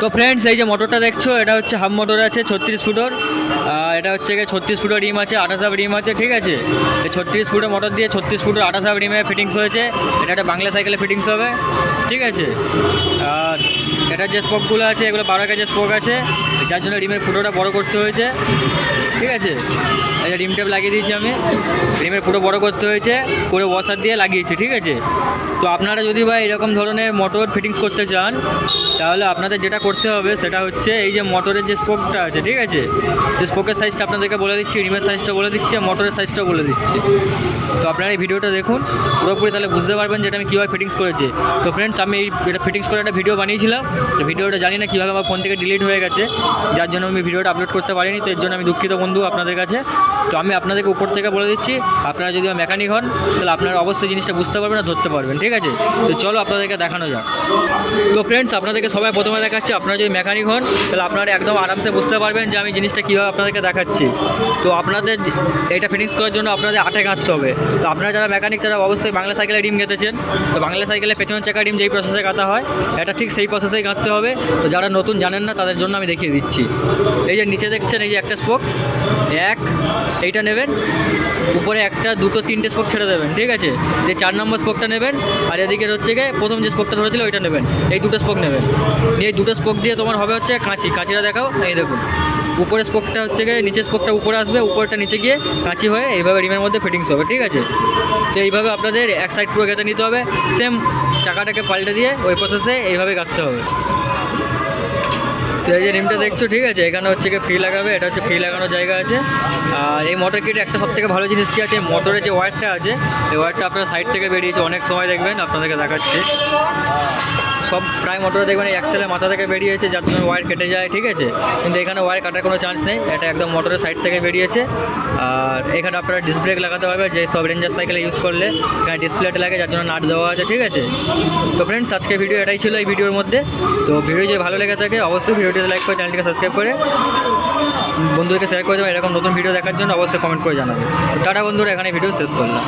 তো ফ্রেন্ডস এই যে মোটরটা দেখছ, এটা হচ্ছে হাফ মোটর আছে, ছত্রিশ ফুটোর। এটা হচ্ছে গিয়ে ছত্রিশ ফুটোর রিম আছে, আঠাশ হাফ রিম আছে, ঠিক আছে? এই ছত্রিশ ফুটের মোটর দিয়ে ছত্রিশ ফুটের আঠাশ হাফ রিমে ফিটিংস হয়েছে। এটা একটা বাংলা সাইকেলে ফিটিংস হবে, ঠিক আছে? আর এটার যে স্পোকগুলো আছে, এগুলো বারো কেজি স্পোক আছে, যার জন্য রিমের ফুটোটা বড় করতে হয়েছে, ঠিক আছে? যে রিম টেপ লাগিয়ে দিয়েছি আমি। রিমের পুরো বড় করতে হয়েছে করে ওয়াশার দিয়ে লাগিয়েছি, ঠিক আছে? তো আপনারা যদি বা এরকম ধরনের মোটর ফিটিংস করতে চান, তাহলে আপনাদের যেটা করতে হবে, সেটা হচ্ছে এই যে মোটরের যে স্পোকটা আছে, ঠিক আছে? যে স্পোকের সাইজটা আপনাদেরকে বলে দিচ্ছি রিমের সাইজটা বলে দিচ্ছি মোটরের সাইজটা বলে দিচ্ছি। তো আপনারা এই ভিডিওটা দেখুন, পুরোপুরি তাহলে বুঝতে পারবেন যে এটা আমি কীভাবে ফিটিংস করেছি। তো ফ্রেন্ডস আমি এই এটা ফিটিংস করে একটা ভিডিও বানিয়েছিলাম। তো ভিডিওটা জানি না কীভাবে আমার ফোন থেকে ডিলিট হয়ে গেছে, যার জন্য আমি ভিডিওটা আপলোড করতে পারিনি, তো এর জন্য আমি দুঃখিত বন্ধু আপনাদের কাছে। তো আমি আপনাদেরকে উপর থেকে বলে দিচ্ছি, আপনারা যদি মেকানিক হন, তাহলে আপনারা অবশ্যই জিনিসটা বুঝতে পারবেন আর ধরতে পারবেন, ঠিক আছে? তো চলো আপনাদেরকে দেখানো যাক। তো ফ্রেন্ডস আপনাদেরকে সবাই প্রথমে দেখাচ্ছি, আপনারা যদি মেকানিক হন, তাহলে আপনারা একদম আরামসে বুঝতে পারবেন যে আমি জিনিসটা কীভাবে আপনাদেরকে দেখাচ্ছি। তো আপনাদের এটা ফিটিংস করার জন্য আপনাদের আটে গাঁথতে হবে। তো আপনারা যারা মেকানিক তারা অবশ্যই বাংলা সাইকেলে ডিম গেঁথেছেন তো বাংলা সাইকেলে পেছনের চাকা ডিম যেই প্রসেসে কাঁথা হয়, এটা ঠিক সেই প্রসেসেই গাঁথতে হবে। তো যারা নতুন জানেন না, তাদের জন্য আমি দেখিয়ে দিচ্ছি। এই যে নিচে দেখছেন, এই যে একটা স্পোক এক এইটা নেবেন। উপরে একটা, দুটো, তিনটে স্পোক ছেড়ে দেবেন, ঠিক আছে? যে চার নম্বর স্পোকটা নেবেন, আর এদিকে হচ্ছে গিয়ে প্রথম যে স্পোকটা ধরেছিল ওইটা নেবেন। এই দুটো স্পোক নেবেন। এই দুটো স্পোক দিয়ে তোমার হবে হচ্ছে কাঁচি। কাঁচিটা দেখাও, এই দেখুন। উপরে স্পোকটা হচ্ছে গিয়ে, নিচের স্পোকটা উপরে আসবে, উপরটা নিচে গিয়ে কাঁচি হয়ে এইভাবে রিমের মধ্যে ফিটিংস হবে, ঠিক আছে? তো এইভাবে আপনাদের এক সাইড পুরো গেঁথে নিতে হবে। সেম চাকাটাকে পাল্টে দিয়ে ওই প্রসেসে এইভাবে গাঁথতে হবে। তো এই যে রিমটা দেখছ, ঠিক আছে? এখানে হচ্ছে কি ফ্রি লাগাবে, এটা হচ্ছে ফ্রি লাগানোর জায়গা আছে। আর এই মোটর কিটে একটা সব থেকে ভালো জিনিস কি আছে? মোটরের যে ওয়ারটা আছে, এই ওয়ারটা আপনার সাইড থেকে বেরিয়েছে, অনেক সময় দেখবেন, আপনাদেরকে দেখাচ্ছি। সব প্রায় মোটরে দেখবেন এই অ্যাক্সেলের মাথা থেকে বেরিয়েছে যার জন্য ওয়্যার কেটে যায়, ঠিক আছে? কিন্তু এখানে ওয়্যার কাটার কোনো চান্স নেই, এটা একদম মোটরের সাইড থেকে বেরিয়েছে। আর এখানে আপনারা ব্রেক লাগাতে পারবে যে সব রেঞ্জার সাইকেলে ইউজ করলে, এখানে ডিসপ্লেটা লাগে, যার জন্য নাট দেওয়া আছে, ঠিক আছে? তো ফ্রেন্ডস আজকে ভিডিও এটাই ছিল এই ভিডিওর মধ্যে। তো ভিডিও যদি ভালো লেগে থাকে, অবশ্যই ভিডিওটিতে লাইক করে চ্যানেলটিকে সাবস্ক্রাইব করে, বন্ধুদেরকে শেয়ার করে দেবেন। এরকম নতুন ভিডিও দেখার জন্য অবশ্যই কমেন্ট করে জানাবে টাটা বন্ধুরা, এখানে ভিডিও শেষ করলাম।